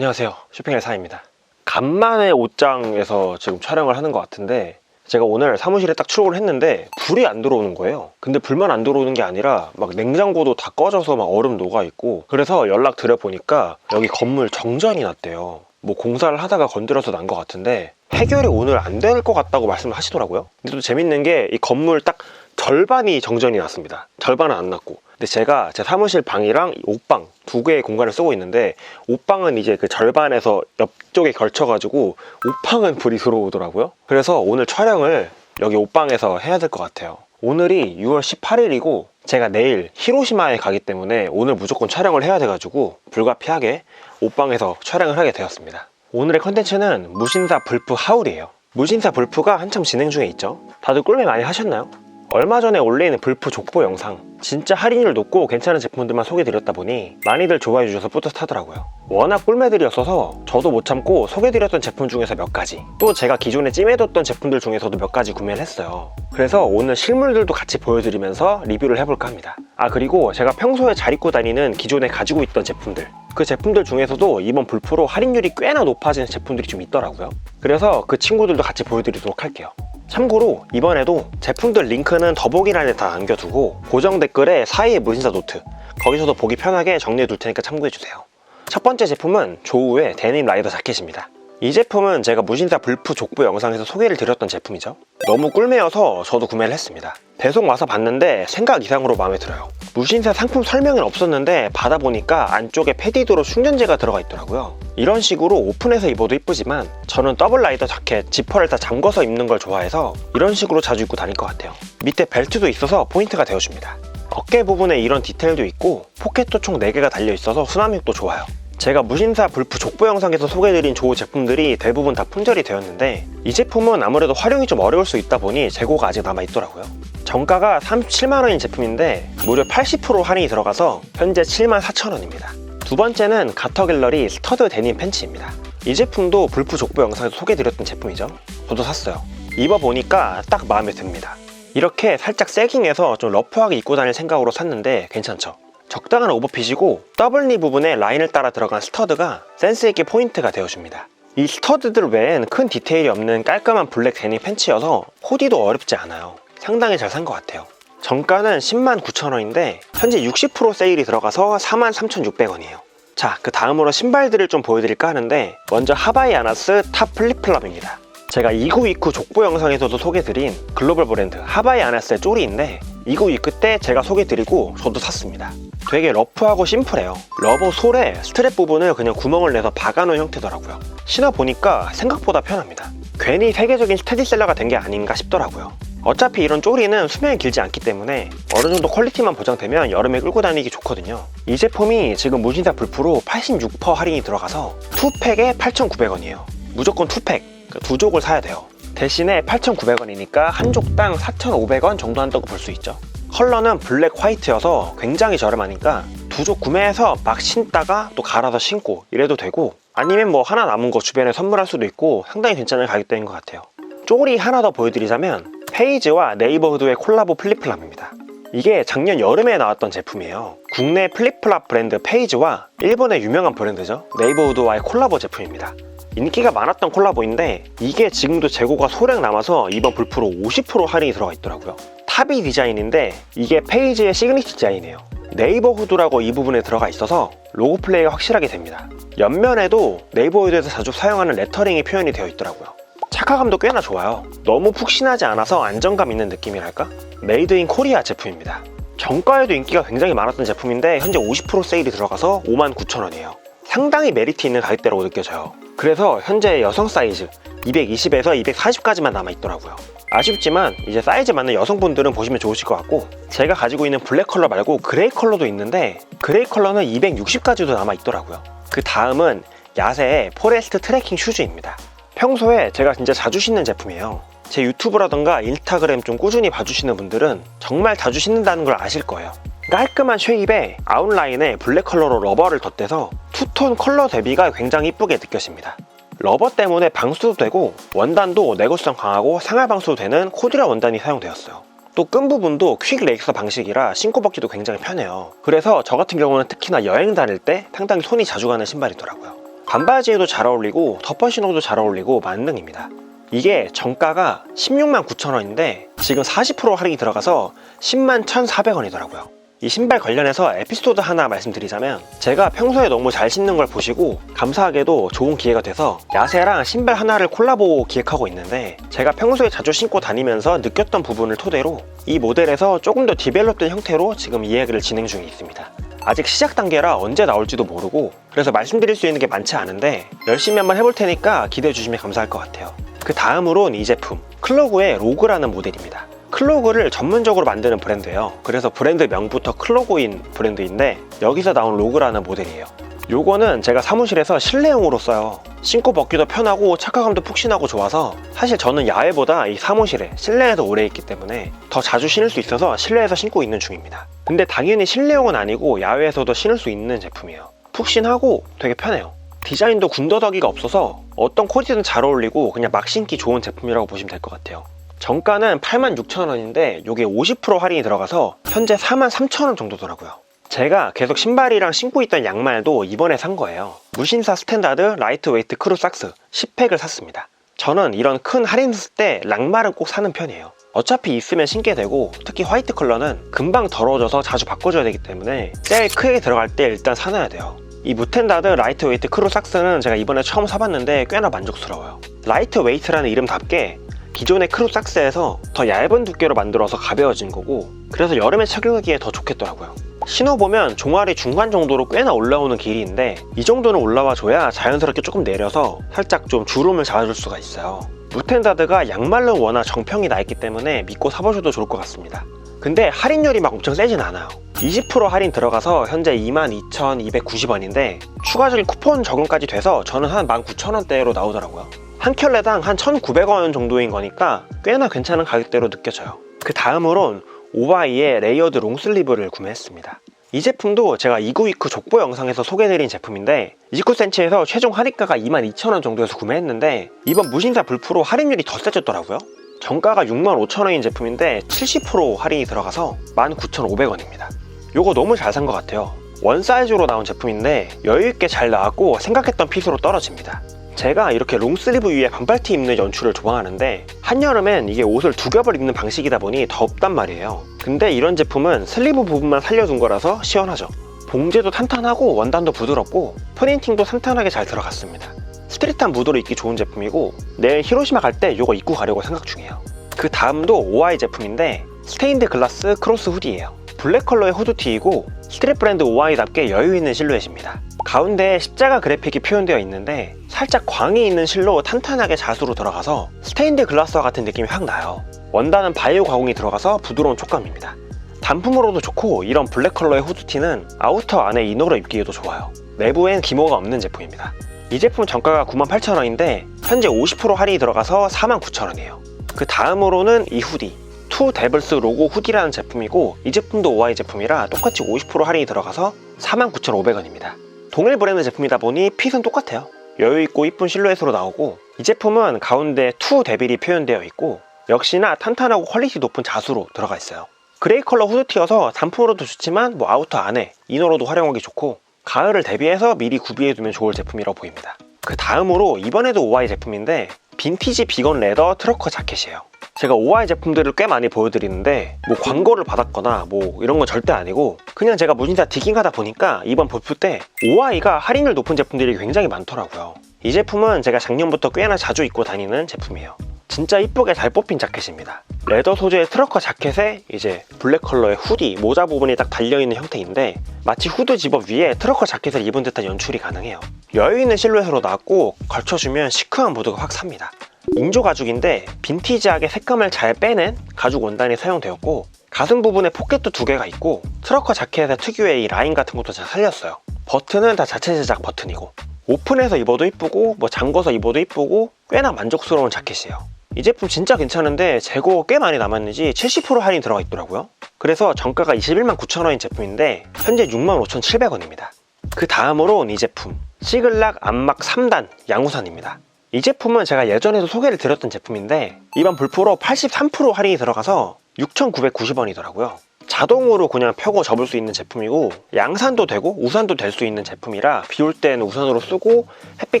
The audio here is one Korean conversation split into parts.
안녕하세요. 쇼핑의 사입니다. 간만에 옷장에서 지금 촬영을 하는 것 같은데 제가 오늘 사무실에 딱 출근을 했는데 불이 안 들어오는 거예요. 근데 불만 안 들어오는 게 아니라 막 냉장고도 다 꺼져서 막 얼음 녹아 있고 그래서 연락 드려 보니까 여기 건물 정전이 났대요. 뭐 공사를 하다가 건드려서 난 것 같은데 해결이 오늘 안 될 것 같다고 말씀을 하시더라고요. 근데 또 재밌는 게 이 건물 딱 절반이 정전이 났습니다. 절반은 안 났고. 근데 제가 제 사무실 방이랑 이 옷방 두 개의 공간을 쓰고 있는데 옷방은 이제 그 절반에서 옆쪽에 걸쳐 가지고 옷방은 불이 들어오더라고요. 그래서 오늘 촬영을 여기 옷방에서 해야 될 것 같아요. 오늘이 6월 18일이고 제가 내일 히로시마에 가기 때문에 오늘 무조건 촬영을 해야 돼가지고 불가피하게 옷방에서 촬영을 하게 되었습니다. 오늘의 컨텐츠는 무신사 불프 하울이에요. 무신사 불프가 한참 진행 중에 있죠. 다들 꿀매 많이 하셨나요? 얼마 전에 올린 불프 족보 영상. 진짜 할인율 높고 괜찮은 제품들만 소개드렸다 보니 많이들 좋아해 주셔서 뿌듯하더라고요. 워낙 꿀매들이었어서 저도 못 참고 소개드렸던 제품 중에서 몇 가지. 또 제가 기존에 찜해뒀던 제품들 중에서도 몇 가지 구매를 했어요. 그래서 오늘 실물들도 같이 보여드리면서 리뷰를 해볼까 합니다. 아 그리고 제가 평소에 잘 입고 다니는 기존에 가지고 있던 제품들. 그 제품들 중에서도 이번 불프로 할인율이 꽤나 높아진 제품들이 좀 있더라고요. 그래서 그 친구들도 같이 보여드리도록 할게요 참고로 이번에도 제품들 링크는 더보기란에 다 남겨두고 고정 댓글에 사이에 무신사 노트 거기서도 보기 편하게 정리해 둘 테니까 참고해주세요. 첫 번째 제품은 조우의 데님 라이더 자켓입니다 이 제품은 제가 무신사 불프 족보 영상에서 소개를 드렸던 제품이죠. 너무 꿀매여서 저도 구매를 했습니다. 배송 와서 봤는데 생각 이상으로 마음에 들어요. 무신사 상품 설명은 없었는데 받아보니까 안쪽에 패디도로 충전재가 들어가 있더라고요. 이런 식으로 오픈해서 입어도 이쁘지만 저는 더블 라이더 자켓 지퍼를 다 잠궈서 입는 걸 좋아해서 이런 식으로 자주 입고 다닐 것 같아요. 밑에 벨트도 있어서 포인트가 되어줍니다. 어깨 부분에 이런 디테일도 있고 포켓도 총 4개가 달려있어서 수납력도 좋아요 제가 무신사 불프 족보 영상에서 소개해드린 조우 제품들이 대부분 다 품절이 되었는데 이 제품은 아무래도 활용이 좀 어려울 수 있다 보니 재고가 아직 남아있더라고요. 정가가 37만원인 제품인데 무려 80% 할인이 들어가서 현재 74,000원입니다. 두 번째는 가터 갤러리 스터드 데님 팬츠입니다. 이 제품도 불프 족보 영상에서 소개해드렸던 제품이죠. 저도 샀어요. 입어보니까 딱 마음에 듭니다. 이렇게 살짝 세깅해서 좀 러프하게 입고 다닐 생각으로 샀는데 괜찮죠 적당한 오버핏이고 더블니 부분에 라인을 따라 들어간 스터드가 센스있게 포인트가 되어줍니다. 이 스터드들 외엔 큰 디테일이 없는 깔끔한 블랙 데님 팬츠여서 코디도 어렵지 않아요. 상당히 잘 산 것 같아요. 정가는 10만 9천원인데 현재 60% 세일이 들어가서 4만 3,600원이에요. 자 그 다음으로 신발들을 좀 보여드릴까 하는데 먼저 하바이 아나스 탑 플립플랍입니다. 제가 이구이쿠 족보 영상에서도 소개드린 글로벌 브랜드 하바이 아나스의 쪼리인데 이구이쿠 때 제가 소개드리고 저도 샀습니다 되게 러프하고 심플해요. 러버 솔에 스트랩 부분을 그냥 구멍을 내서 박아놓은 형태더라고요. 신어보니까 생각보다 편합니다. 괜히 세계적인 스테디셀러가 된 게 아닌가 싶더라고요. 어차피 이런 쪼리는 수명이 길지 않기 때문에 어느 정도 퀄리티만 보장되면 여름에 끌고 다니기 좋거든요. 이 제품이 지금 무신사 불프로 86% 할인이 들어가서 2팩에 8,900원이에요. 무조건 2팩 두 족을 사야 돼요. 대신에 8,900원이니까 한 족당 4,500원 정도 한다고 볼 수 있죠 컬러는 블랙 화이트여서 굉장히 저렴하니까 두족 구매해서 막 신다가 또 갈아서 신고 이래도 되고 아니면 뭐 하나 남은 거 주변에 선물할 수도 있고 상당히 괜찮은 가격대인 것 같아요. 쪼리 하나 더 보여드리자면 페이지와 네이버후드의 콜라보 플립플랍입니다. 이게 작년 여름에 나왔던 제품이에요. 국내 플립플랍 브랜드 페이지와 일본의 유명한 브랜드죠. 네이버후드와의 콜라보 제품입니다 인기가 많았던 콜라보인데 이게 지금도 재고가 소량 남아서 이번 불프로 50% 할인이 들어가 있더라고요. 탑이 디자인인데 이게 페이지의 시그니처 디자인이에요. 네이버 후드라고 이 부분에 들어가 있어서 로고 플레이가 확실하게 됩니다. 옆면에도 네이버 후드에서 자주 사용하는 레터링이 표현이 되어 있더라고요. 착화감도 꽤나 좋아요. 너무 푹신하지 않아서 안정감 있는 느낌이랄까? 메이드 인 코리아 제품입니다. 정가에도 인기가 굉장히 많았던 제품인데 현재 50% 세일이 들어가서 59,000원이에요 상당히 메리트 있는 가격대라고 느껴져요. 그래서 현재 여성 사이즈 220에서 240까지만 남아있더라고요. 아쉽지만 이제 사이즈 맞는 여성분들은 보시면 좋으실 것 같고 제가 가지고 있는 블랙 컬러 말고 그레이 컬러도 있는데 그레이 컬러는 260까지도 남아있더라고요. 그 다음은 야세의 포레스트 트레킹 슈즈입니다. 평소에 제가 진짜 자주 신는 제품이에요. 제 유튜브라던가 인스타그램 좀 꾸준히 봐주시는 분들은 정말 자주 신는다는 걸 아실 거예요 깔끔한 쉐입에 아웃라인에 블랙 컬러로 러버를 덧대서 투톤 컬러 대비가 굉장히 이쁘게 느껴집니다 러버 때문에 방수도 되고 원단도 내구성 강하고 상할 방수도 되는 코드라 원단이 사용되었어요 또 끈 부분도 퀵 레이서 방식이라 신고 벗기도 굉장히 편해요 그래서 저 같은 경우는 특히나 여행 다닐 때 상당히 손이 자주 가는 신발이더라고요 반바지에도 잘 어울리고 덮어 신어도 잘 어울리고 만능입니다. 이게 정가가 16만 9천 원인데 지금 40% 할인이 들어가서 10만 1,400원이더라고요. 이 신발 관련해서 에피소드 하나 말씀드리자면 제가 평소에 너무 잘 신는 걸 보시고 감사하게도 좋은 기회가 돼서 야세랑 신발 하나를 콜라보 기획하고 있는데 제가 평소에 자주 신고 다니면서 느꼈던 부분을 토대로 이 모델에서 조금 더 디벨롭된 형태로 지금 이야기를 진행 중에 있습니다. 아직 시작 단계라 언제 나올지도 모르고 그래서 말씀드릴 수 있는 게 많지 않은데 열심히 한번 해볼 테니까 기대해 주시면 감사할 것 같아요. 그 다음으론 이 제품 클로그의 로그라는 모델입니다. 클로그를 전문적으로 만드는 브랜드예요. 그래서 브랜드 명부터 클로그인 브랜드인데 여기서 나온 로그라는 모델이에요. 요거는 제가 사무실에서 실내용으로 써요. 신고 벗기도 편하고 착화감도 푹신하고 좋아서 사실 저는 야외보다 이 사무실에 실내에서 오래 있기 때문에 더 자주 신을 수 있어서 실내에서 신고 있는 중입니다. 근데 당연히 실내용은 아니고 야외에서도 신을 수 있는 제품이에요. 푹신하고 되게 편해요. 디자인도 군더더기가 없어서 어떤 코디든 잘 어울리고 그냥 막 신기 좋은 제품이라고 보시면 될 것 같아요. 정가는 86,000원인데 이게 50% 할인이 들어가서 현재 43,000원 정도더라고요. 제가 계속 신발이랑 신고 있던 양말도 이번에 산 거예요. 무신사 스탠다드 라이트 웨이트 크루 삭스 10팩을 샀습니다. 저는 이런 큰 할인 했을 때 락말은 꼭 사는 편이에요. 어차피 있으면 신게 되고 특히 화이트 컬러는 금방 더러워져서 자주 바꿔줘야 되기 때문에 제일 크게 들어갈 때 일단 사놔야 돼요. 이 무텐다드 라이트 웨이트 크루 삭스는 제가 이번에 처음 사봤는데 꽤나 만족스러워요. 라이트 웨이트라는 이름답게 기존의 크루 삭스에서 더 얇은 두께로 만들어서 가벼워진 거고 그래서 여름에 착용하기에 더 좋겠더라고요. 신어보면 종아리 중간 정도로 꽤나 올라오는 길이인데 이 정도는 올라와 줘야 자연스럽게 조금 내려서 살짝 좀 주름을 잡아줄 수가 있어요. 무텐다드가 양말로 워낙 정평이 나 있기 때문에 믿고 사보셔도 좋을 것 같습니다. 근데 할인율이 막 엄청 세진 않아요. 20% 할인 들어가서 현재 22,290원인데 추가적인 쿠폰 적용까지 돼서 저는 한 19,000원대로 나오더라고요. 한 켤레당 한 1,900원 정도인 거니까 꽤나 괜찮은 가격대로 느껴져요. 그 다음으론 오바이의 레이어드 롱슬리브를 구매했습니다. 이 제품도 제가 이구이쿠 족보 영상에서 소개해드린 제품인데 29cm에서 최종 할인가가 22,000원 정도에서 구매했는데 이번 무신사 불프로 할인율이 더 세졌더라고요. 정가가 65,000원인 제품인데 70% 할인이 들어가서 19,500원입니다. 요거 너무 잘 산 것 같아요. 원 사이즈로 나온 제품인데 여유있게 잘 나왔고 생각했던 핏으로 떨어집니다. 제가 이렇게 롱슬리브 위에 반팔티 입는 연출을 좋아하는데 한여름엔 이게 옷을 두 겹을 입는 방식이다 보니 덥단 말이에요. 근데 이런 제품은 슬리브 부분만 살려둔 거라서 시원하죠. 봉제도 탄탄하고 원단도 부드럽고 프린팅도 탄탄하게 잘 들어갔습니다. 스트릿한 무드로 입기 좋은 제품이고 내일 히로시마 갈 때 이거 입고 가려고 생각 중이에요. 그 다음도 오아이 제품인데 스테인드 글라스 크로스 후디예요. 블랙 컬러의 후드티이고 스트릿 브랜드 오아이답게 여유 있는 실루엣입니다. 가운데 십자가 그래픽이 표현되어 있는데 살짝 광이 있는 실로 탄탄하게 자수로 들어가서 스테인드 글라스와 같은 느낌이 확 나요. 원단은 바이오 가공이 들어가서 부드러운 촉감입니다. 단품으로도 좋고 이런 블랙 컬러의 후드티는 아우터 안에 이너로 입기에도 좋아요. 내부엔 기모가 없는 제품입니다. 이 제품 정가가 98,000원인데 현재 50% 할인이 들어가서 49,000원이에요. 그 다음으로는 이 후디. 투 데블스 로고 후디라는 제품이고 이 제품도 오아이 제품이라 똑같이 50% 할인이 들어가서 49,500원입니다. 동일 브랜드 제품이다 보니 핏은 똑같아요. 여유있고 이쁜 실루엣으로 나오고 이 제품은 가운데 투 데빌이 표현되어 있고 역시나 탄탄하고 퀄리티 높은 자수로 들어가 있어요. 그레이 컬러 후드티여서 단품으로도 좋지만 뭐 아우터 안에 이너로도 활용하기 좋고 가을을 대비해서 미리 구비해두면 좋을 제품이라고 보입니다. 그 다음으로 이번에도 오아이 제품인데 빈티지 비건 레더 트러커 자켓이에요. 제가 오아이 제품들을 꽤 많이 보여드리는데 뭐 광고를 받았거나 뭐 이런 건 절대 아니고 그냥 제가 무신사 디깅하다 보니까 이번 볼프 때 오아이가 할인율 높은 제품들이 굉장히 많더라고요. 이 제품은 제가 작년부터 꽤나 자주 입고 다니는 제품이에요. 진짜 이쁘게 잘 뽑힌 자켓입니다. 레더 소재의 트러커 자켓에 이제 블랙 컬러의 후디, 모자 부분이 딱 달려있는 형태인데 마치 후드 집업 위에 트러커 자켓을 입은 듯한 연출이 가능해요. 여유 있는 실루엣으로 나왔고 걸쳐주면 시크한 무드가 확 삽니다. 인조 가죽인데 빈티지하게 색감을 잘 빼낸 가죽 원단이 사용되었고 가슴 부분에 포켓도 두 개가 있고 트러커 자켓의 특유의 이 라인 같은 것도 잘 살렸어요. 버튼은 다 자체 제작 버튼이고 오픈해서 입어도 이쁘고 뭐 잠궈서 입어도 이쁘고 꽤나 만족스러운 자켓이에요. 이 제품 진짜 괜찮은데 재고 꽤 많이 남았는지 70% 할인 들어가 있더라고요. 그래서 정가가 21만 9천원인 제품인데 현재 6만 5,700원입니다. 그 다음으로는 이 제품 시글락 안막 3단 양우산입니다. 이 제품은 제가 예전에도 소개를 드렸던 제품인데 이번 불포로 83% 할인이 들어가서 6,990원이더라고요. 자동으로 그냥 펴고 접을 수 있는 제품이고 양산도 되고 우산도 될 수 있는 제품이라 비올땐 우산으로 쓰고 햇빛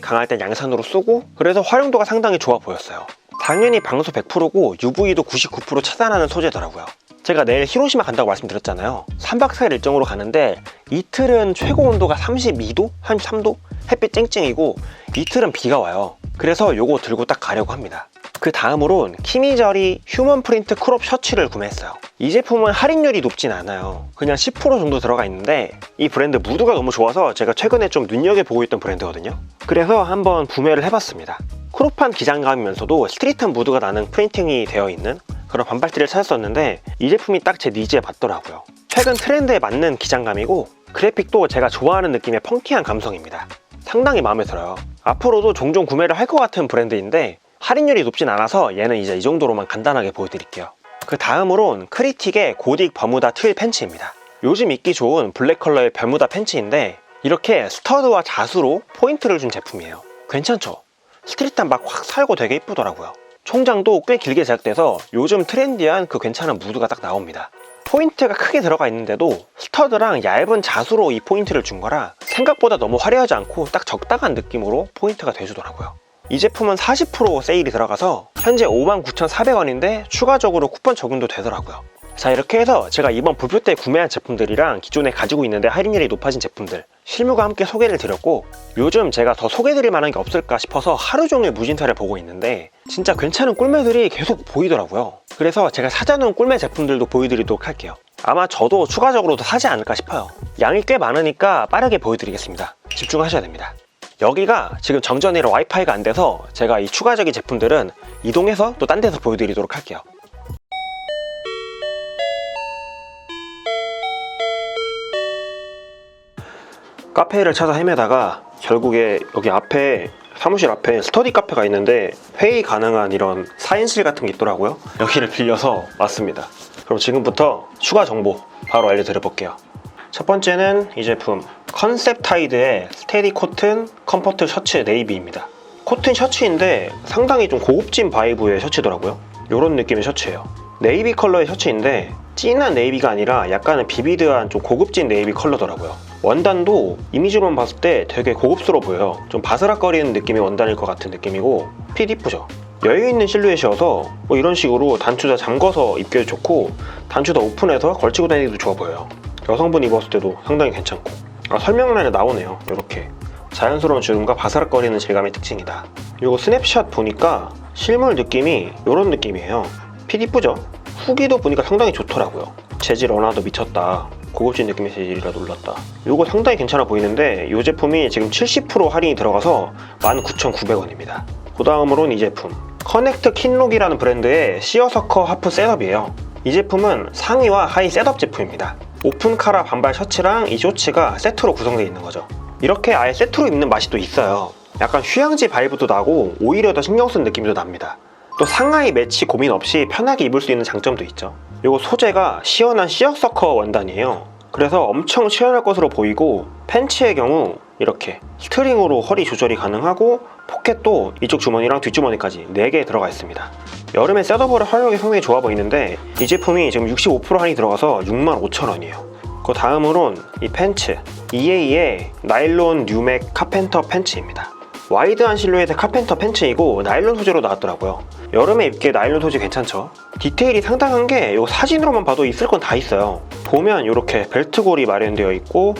강할 땐 양산으로 쓰고 그래서 활용도가 상당히 좋아 보였어요. 당연히 방수 100%고 UV도 99% 차단하는 소재더라고요. 제가 내일 히로시마 간다고 말씀드렸잖아요. 3박 4일 일정으로 가는데 이틀은 최고 온도가 32도? 33도? 햇빛 쨍쨍이고 이틀은 비가 와요. 그래서 요거 들고 딱 가려고 합니다. 그 다음으론 키미저리 휴먼 프린트 크롭 셔츠를 구매했어요. 이 제품은 할인율이 높진 않아요. 그냥 10% 정도 들어가 있는데 이 브랜드 무드가 너무 좋아서 제가 최근에 좀 눈여겨보고 있던 브랜드거든요. 그래서 한번 구매를 해봤습니다. 크롭한 기장감이면서도 스트릿한 무드가 나는 프린팅이 되어 있는 그런 반팔티를 찾았었는데 이 제품이 딱 제 니즈에 맞더라고요. 최근 트렌드에 맞는 기장감이고 그래픽도 제가 좋아하는 느낌의 펑키한 감성입니다. 상당히 마음에 들어요. 앞으로도 종종 구매를 할 것 같은 브랜드인데 할인율이 높진 않아서 얘는 이제 이 정도로만 간단하게 보여드릴게요. 그 다음으론 크리틱의 고딕 버무다 트윌 팬츠입니다. 요즘 입기 좋은 블랙 컬러의 bermuda 팬츠인데 이렇게 스터드와 자수로 포인트를 준 제품이에요. 괜찮죠? 스트릿한 막 확 살고 되게 이쁘더라고요. 총장도 꽤 길게 제작돼서 요즘 트렌디한 그 괜찮은 무드가 딱 나옵니다. 포인트가 크게 들어가 있는데도 스터드랑 얇은 자수로 이 포인트를 준 거라 생각보다 너무 화려하지 않고 딱 적당한 느낌으로 포인트가 돼주더라고요. 이 제품은 40% 세일이 들어가서 현재 59,400원인데 추가적으로 쿠폰 적용도 되더라고요. 자 이렇게 해서 제가 이번 불표 때 구매한 제품들이랑 기존에 가지고 있는데 할인율이 높아진 제품들 실무가 함께 소개를 드렸고 요즘 제가 더 소개드릴 만한 게 없을까 싶어서 하루 종일 무진사를 보고 있는데 진짜 괜찮은 꿀매들이 계속 보이더라고요. 그래서 제가 사자놓은 꿀매 제품들도 보여드리도록 할게요. 아마 저도 추가적으로 더 사지 않을까 싶어요. 양이 꽤 많으니까 빠르게 보여드리겠습니다. 집중하셔야 됩니다. 여기가 지금 정전이라 와이파이가 안 돼서 제가 이 추가적인 제품들은 이동해서 또 딴 데서 보여드리도록 할게요 카페를 찾아 헤매다가 결국에 여기 앞에 사무실 앞에 스터디 카페가 있는데 회의 가능한 이런 사인실 같은 게 있더라고요. 여기를 빌려서 왔습니다. 그럼 지금부터 추가 정보 바로 알려드려 볼게요. 첫 번째는 이 제품 컨셉 타이드의 스테디 코튼 컴포트 셔츠 네이비입니다. 코튼 셔츠인데 상당히 좀 고급진 바이브의 셔츠더라고요. 이런 느낌의 셔츠예요. 네이비 컬러의 셔츠인데 진한 네이비가 아니라 약간은 비비드한 좀 고급진 네이비 컬러더라고요. 원단도 이미지로만 봤을 때 되게 고급스러워 보여요. 좀 바스락거리는 느낌의 원단일 것 같은 느낌이고 핏 이쁘죠? 여유 있는 실루엣이어서 뭐 이런 식으로 단추 다 잠궈서 입기도 좋고 단추 다 오픈해서 걸치고 다니기도 좋아 보여요. 여성분 입었을 때도 상당히 괜찮고 아, 설명란에 나오네요. 이렇게 자연스러운 주름과 바스락거리는 질감의 특징이다. 이거 스냅샷 보니까 실물 느낌이 이런 느낌이에요. 핏 이쁘죠? 후기도 보니까 상당히 좋더라고요. 재질 언화도 미쳤다. 고급진 느낌의 재질이라 놀랐다. 이거 상당히 괜찮아 보이는데 이 제품이 지금 70% 할인이 들어가서 19,900원입니다. 그 다음으로는 이 제품 커넥트 킨록이라는 브랜드의 시어서커 하프 셋업이에요. 이 제품은 상의와 하의 셋업 제품입니다. 오픈 카라 반발 셔츠랑 이 쇼츠가 세트로 구성되어 있는 거죠. 이렇게 아예 세트로 입는 맛이 또 있어요. 약간 휴양지 바이브도 나고 오히려 더 신경 쓴 느낌도 납니다. 또 상하이 매치 고민 없이 편하게 입을 수 있는 장점도 있죠. 이거 소재가 시원한 시어서커 원단이에요. 그래서 엄청 시원할 것으로 보이고 팬츠의 경우 이렇게 스트링으로 허리 조절이 가능하고 포켓도 이쪽 주머니랑 뒷주머니까지 4개 들어가 있습니다. 여름에 셋업으로 활용이 상당히 좋아 보이는데 이 제품이 지금 65% 할인이 들어가서 65,000원이에요. 그 다음으론 이 팬츠 EA의 나일론 뉴맥 카펜터 팬츠입니다. 와이드한 실루엣의 카펜터 팬츠이고 나일론 소재로 나왔더라고요. 여름에 입기에 나일론 소재 괜찮죠? 디테일이 상당한 게 이 사진으로만 봐도 있을 건 다 있어요. 보면 이렇게 벨트골이 마련되어 있고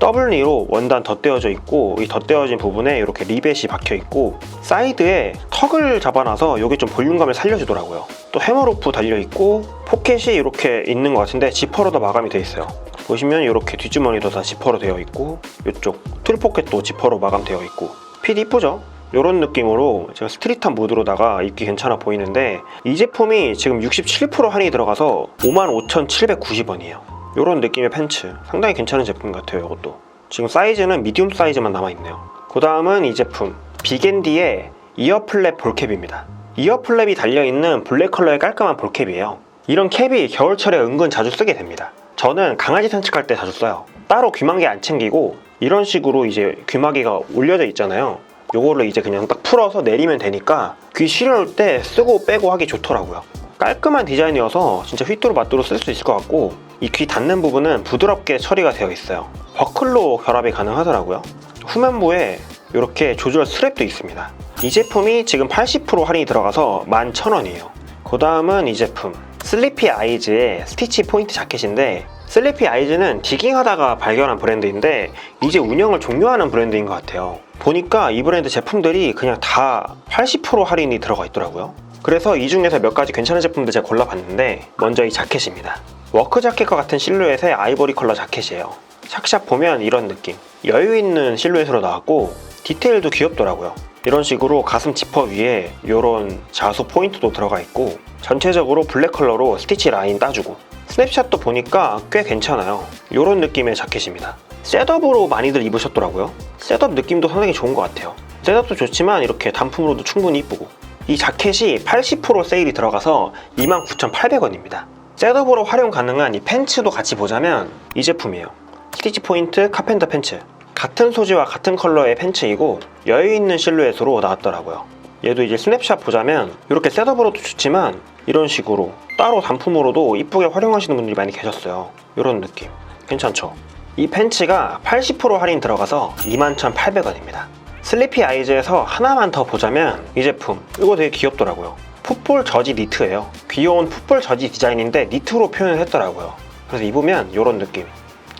더블리로 원단 덧대어져 있고 이 덧대어진 부분에 이렇게 리벳이 박혀 있고 사이드에 턱을 잡아놔서 이게 좀 볼륨감을 살려주더라고요. 또 해머로프 달려 있고 포켓이 이렇게 있는 것 같은데 지퍼로도 마감이 되어 있어요. 보시면 이렇게 뒷주머니도 다 지퍼로 되어 있고 이쪽 툴 포켓도 지퍼로 마감되어 있고 핏 이쁘죠? 이런 느낌으로 제가 스트릿한 무드로다가 입기 괜찮아 보이는데 이 제품이 지금 67% 할인이 들어가서 55,790원이에요. 이런 느낌의 팬츠. 상당히 괜찮은 제품 같아요 이것도. 지금 사이즈는 미디움 사이즈만 남아있네요. 그 다음은 이 제품. 비겐디의 이어플랩 볼캡입니다. 이어플랩이 달려있는 블랙 컬러의 깔끔한 볼캡이에요. 이런 캡이 겨울철에 은근 자주 쓰게 됩니다. 저는 강아지 산책할 때 자주 써요. 따로 귀마개 안 챙기고 이런 식으로 이제 귀마개가 올려져 있잖아요 요거를 이제 그냥 딱 풀어서 내리면 되니까 귀 시려울 때 쓰고 빼고 하기 좋더라고요 깔끔한 디자인이어서 진짜 휘뚜루 마뚜루 쓸 수 있을 것 같고 이 귀 닿는 부분은 부드럽게 처리가 되어 있어요. 버클로 결합이 가능하더라고요. 후면부에 이렇게 조절 스트랩도 있습니다. 이 제품이 지금 80% 할인이 들어가서 11,000원이에요. 그 다음은 이 제품 슬리피 아이즈의 스티치 포인트 자켓인데 슬리피 아이즈는 디깅하다가 발견한 브랜드인데 이제 운영을 종료하는 브랜드인 것 같아요. 보니까 이 브랜드 제품들이 그냥 다 80% 할인이 들어가 있더라고요. 그래서 이 중에서 몇 가지 괜찮은 제품들 제가 골라봤는데 먼저 이 자켓입니다. 워크 자켓과 같은 실루엣의 아이보리 컬러 자켓이에요. 샥샥 보면 이런 느낌. 여유 있는 실루엣으로 나왔고 디테일도 귀엽더라고요. 이런 식으로 가슴 지퍼 위에 이런 자수 포인트도 들어가 있고 전체적으로 블랙 컬러로 스티치 라인 따주고 스냅샷도 보니까 꽤 괜찮아요. 이런 느낌의 자켓입니다. 셋업으로 많이들 입으셨더라고요. 셋업 느낌도 상당히 좋은 것 같아요. 셋업도 좋지만 이렇게 단품으로도 충분히 이쁘고 이 자켓이 80% 세일이 들어가서 29,800원입니다. 셋업으로 활용 가능한 이 팬츠도 같이 보자면 이 제품이에요. 스티치 포인트 카펜터 팬츠. 같은 소재와 같은 컬러의 팬츠이고 여유 있는 실루엣으로 나왔더라고요. 얘도 이제 스냅샷 보자면 이렇게 셋업으로도 좋지만 이런 식으로 따로 단품으로도 이쁘게 활용하시는 분들이 많이 계셨어요. 이런 느낌. 괜찮죠? 이 팬츠가 80% 할인 들어가서 21,800원입니다. 슬리피 아이즈에서 하나만 더 보자면 이 제품 이거 되게 귀엽더라고요. 풋볼 저지 니트예요. 귀여운 풋볼 저지 디자인인데 니트로 표현을 했더라고요. 그래서 입으면 이런 느낌.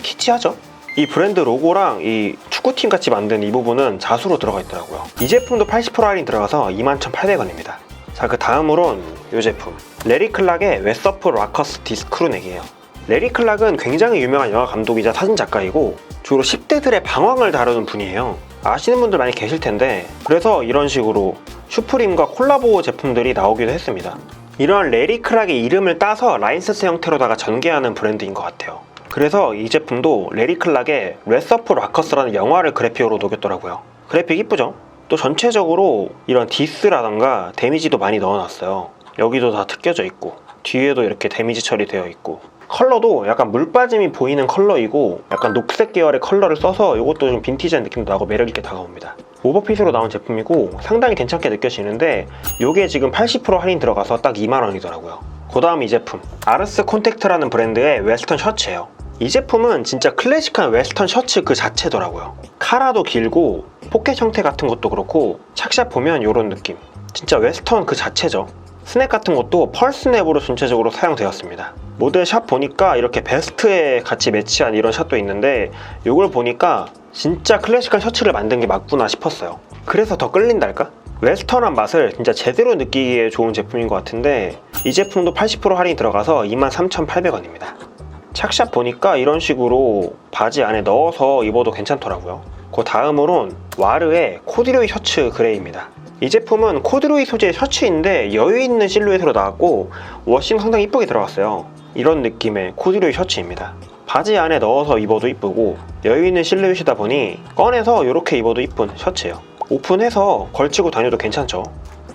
키치하죠? 이 브랜드 로고랑 이 축구팀 같이 만든 이 부분은 자수로 들어가 있더라고요. 이 제품도 80% 할인 들어가서 21,800원입니다. 자, 그 다음으론 이 제품. 레리 클락의 웨서프 라커스 디스크루넥이에요. 레리 클락은 굉장히 유명한 영화 감독이자 사진 작가이고 주로 10대들의 방황을 다루는 분이에요. 아시는 분들 많이 계실 텐데 그래서 이런 식으로 슈프림과 콜라보 제품들이 나오기도 했습니다. 이런 레리 클락의 이름을 따서 라인세스 형태로다가 전개하는 브랜드인 것 같아요. 그래서 이 제품도 레리 클락의 레서프 라커스라는 영화를 그래픽으로 녹였더라고요. 그래픽 이쁘죠? 또 전체적으로 이런 디스라던가 데미지도 많이 넣어놨어요. 여기도 다 뜯겨져 있고 뒤에도 이렇게 데미지 처리되어 있고 컬러도 약간 물 빠짐이 보이는 컬러이고 약간 녹색 계열의 컬러를 써서 이것도 좀 빈티지한 느낌도 나고 매력있게 다가옵니다. 오버핏으로 나온 제품이고 상당히 괜찮게 느껴지는데 이게 지금 80% 할인 들어가서 딱 2만원이더라고요. 그 다음 이 제품 아르스 콘택트라는 브랜드의 웨스턴 셔츠예요. 이 제품은 진짜 클래식한 웨스턴 셔츠 그 자체더라고요. 카라도 길고 포켓 형태 같은 것도 그렇고 착샷 보면 이런 느낌. 진짜 웨스턴 그 자체죠. 스냅 같은 것도 펄 스냅으로 전체적으로 사용되었습니다. 모델 샷 보니까 이렇게 베스트에 같이 매치한 이런 샷도 있는데 이걸 보니까 진짜 클래식한 셔츠를 만든 게 맞구나 싶었어요. 그래서 더 끌린달까? 웨스턴한 맛을 진짜 제대로 느끼기에 좋은 제품인 것 같은데 이 제품도 80% 할인이 들어가서 23,800원입니다. 착샷 보니까 이런 식으로 바지 안에 넣어서 입어도 괜찮더라고요. 그 다음으론 와르의 코디로이 셔츠 그레이입니다. 이 제품은 코드로이 소재의 셔츠인데 여유 있는 실루엣으로 나왔고 워싱 상당히 이쁘게 들어갔어요. 이런 느낌의 코드로이 셔츠입니다. 바지 안에 넣어서 입어도 이쁘고 여유 있는 실루엣이다 보니 꺼내서 이렇게 입어도 이쁜 셔츠예요. 오픈해서 걸치고 다녀도 괜찮죠.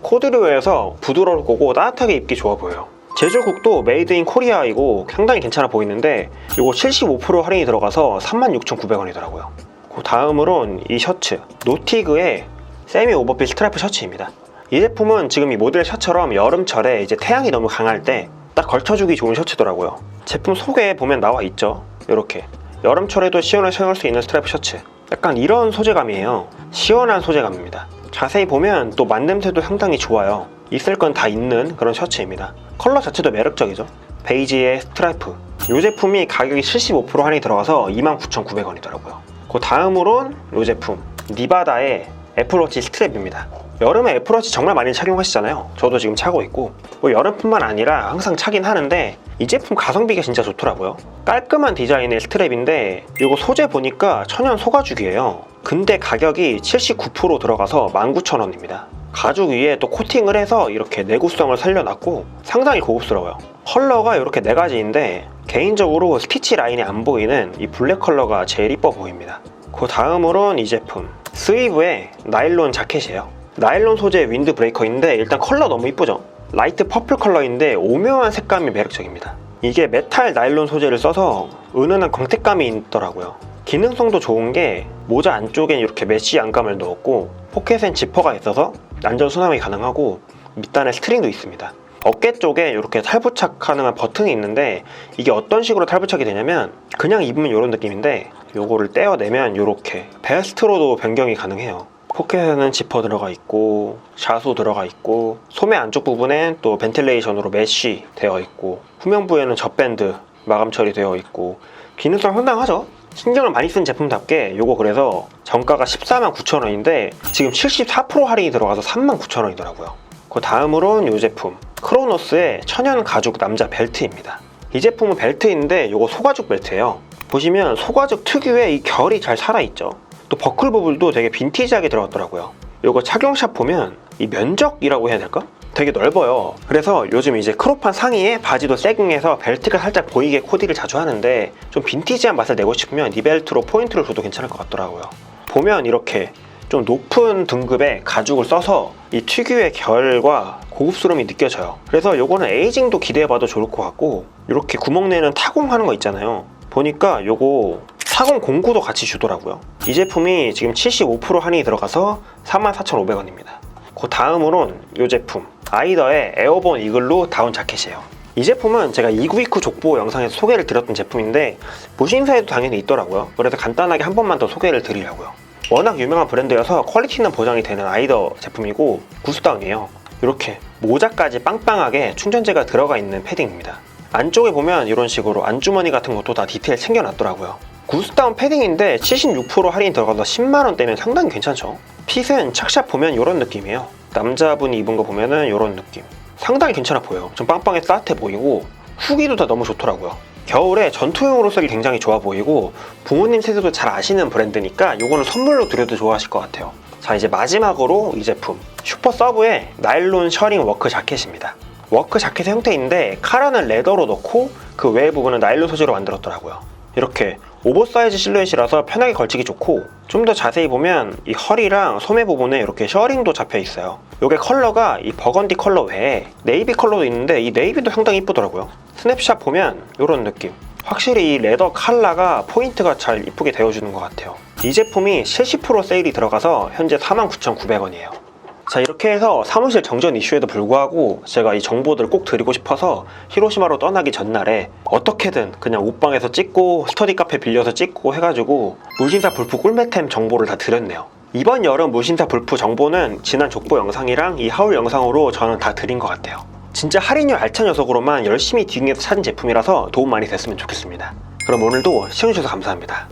코드로이에서 부드러울 거고 따뜻하게 입기 좋아 보여요. 제조국도 메이드 인 코리아이고 상당히 괜찮아 보이는데 이거 75% 할인이 들어가서 36,900원이더라고요. 그 다음으론 이 셔츠 노티그의 세미 오버핏 스트라이프 셔츠입니다. 이 제품은 지금 이 모델 셔츠처럼 여름철에 이제 태양이 너무 강할 때 딱 걸쳐주기 좋은 셔츠더라고요. 제품 소개에 보면 나와 있죠. 이렇게 여름철에도 시원하게 사용할 수 있는 스트라이프 셔츠. 약간 이런 소재감이에요. 시원한 소재감입니다. 자세히 보면 또 만냄새도 상당히 좋아요. 있을 건 다 있는 그런 셔츠입니다. 컬러 자체도 매력적이죠. 베이지의 스트라이프. 이 제품이 가격이 75% 할인이 들어가서 29,900원이더라고요. 그 다음으론 이 제품 니바다의 애플워치 스트랩입니다. 여름에 애플워치 정말 많이 착용하시잖아요. 저도 지금 차고 있고 뭐 여름뿐만 아니라 항상 차긴 하는데 이 제품 가성비가 진짜 좋더라고요. 깔끔한 디자인의 스트랩인데 이거 소재 보니까 천연 소가죽이에요. 근데 가격이 79% 들어가서 19,000원입니다. 가죽 위에 또 코팅을 해서 이렇게 내구성을 살려놨고 상당히 고급스러워요. 컬러가 이렇게 네 가지인데 개인적으로 스티치 라인이 안 보이는 이 블랙 컬러가 제일 이뻐 보입니다. 그 다음으론 이 제품 스위브의 나일론 자켓이에요. 나일론 소재 윈드 브레이커인데 일단 컬러 너무 이쁘죠? 라이트 퍼플 컬러인데 오묘한 색감이 매력적입니다. 이게 메탈 나일론 소재를 써서 은은한 광택감이 있더라고요. 기능성도 좋은 게 모자 안쪽엔 이렇게 메쉬 안감을 넣었고 포켓엔 지퍼가 있어서 안전 수납이 가능하고 밑단에 스트링도 있습니다. 어깨 쪽에 이렇게 탈부착 가능한 버튼이 있는데 이게 어떤 식으로 탈부착이 되냐면 그냥 입으면 이런 느낌인데 요거를 떼어내면 이렇게 베스트로도 변경이 가능해요 포켓에는 지퍼 들어가 있고 샤소 들어가 있고 소매 안쪽 부분엔 또 벤틸레이션으로 메쉬 되어 있고 후면부에는 젖밴드 마감 처리되어 있고 기능성 상당하죠 신경을 많이 쓴 제품답게 요거 그래서 정가가 14만 9천 원인데 지금 74% 할인이 들어가서 3만 9천 원이더라고요. 그 다음으로는 이 제품. 크로노스의 천연 가죽 남자 벨트입니다. 이 제품은 벨트인데 요거 소가죽 벨트예요. 보시면 소가죽 특유의 이 결이 잘 살아있죠. 또 버클 부분도 되게 빈티지하게 들어갔더라고요. 요거 착용샷 보면 이 면적이라고 해야 될까? 되게 넓어요. 그래서 요즘 이제 크롭한 상의에 바지도 세깅해서 벨트가 살짝 보이게 코디를 자주 하는데 좀 빈티지한 맛을 내고 싶으면 이 벨트로 포인트를 줘도 괜찮을 것 같더라고요. 보면 이렇게 좀 높은 등급의 가죽을 써서 이 특유의 결과 고급스러움이 느껴져요. 그래서 요거는 에이징도 기대해봐도 좋을 것 같고 이렇게 구멍 내는 타공하는 거 있잖아요. 보니까 요거 타공 공구도 같이 주더라고요. 이 제품이 지금 75% 할인이 들어가서 44,500원입니다 그 다음으로는 이 제품 아이더의 에어본 이글루 다운 자켓이에요. 이 제품은 제가 이구이쿠 족보 영상에서 소개를 드렸던 제품인데 무신사에도 당연히 있더라고요. 그래서 간단하게 한 번만 더 소개를 드리려고요. 워낙 유명한 브랜드여서 퀄리티는 보장이 되는 아이더 제품이고 구스다운이에요. 이렇게 모자까지 빵빵하게 충전재가 들어가 있는 패딩입니다. 안쪽에 보면 이런 식으로 안주머니 같은 것도 다 디테일 챙겨놨더라고요 구스다운 패딩인데 76% 할인 들어가서 10만원대면 상당히 괜찮죠. 핏은 착샷 보면 이런 느낌이에요. 남자분이 입은 거 보면은 이런 느낌. 상당히 괜찮아 보여요. 좀 빵빵해 따뜻해 보이고 후기도 다 너무 좋더라고요. 겨울에 전투용으로 쓰기 굉장히 좋아 보이고 부모님 세대도 잘 아시는 브랜드니까 이거는 선물로 드려도 좋아하실 것 같아요. 자 이제 마지막으로 이 제품. 슈퍼 서브의 나일론 셔링 워크 자켓입니다. 워크 자켓의 형태인데 카라는 레더로 넣고 그 외의 부분은 나일론 소재로 만들었더라고요 이렇게 오버사이즈 실루엣이라서 편하게 걸치기 좋고 좀 더 자세히 보면 이 허리랑 소매 부분에 이렇게 셔링도 잡혀 있어요. 이게 컬러가 이 버건디 컬러 외에 네이비 컬러도 있는데 이 네이비도 상당히 이쁘더라고요. 스냅샷 보면 이런 느낌. 확실히 이 레더 컬러가 포인트가 잘 이쁘게 되어주는 것 같아요. 이 제품이 70% 세일이 들어가서 현재 49,900원이에요 자 이렇게 해서 사무실 정전 이슈에도 불구하고 제가 이 정보들을 꼭 드리고 싶어서 히로시마로 떠나기 전날에 어떻게든 그냥 옷방에서 찍고 스터디 카페 빌려서 찍고 해가지고 무신사 불프 꿀매템 정보를 다 드렸네요. 이번 여름 무신사 불프 정보는 지난 족보 영상이랑 이 하울 영상으로 저는 다 드린 것 같아요. 진짜 할인율 알찬 녀석으로만 열심히 딩에서 찾은 제품이라서 도움 많이 됐으면 좋겠습니다. 그럼 오늘도 시청해주셔서 감사합니다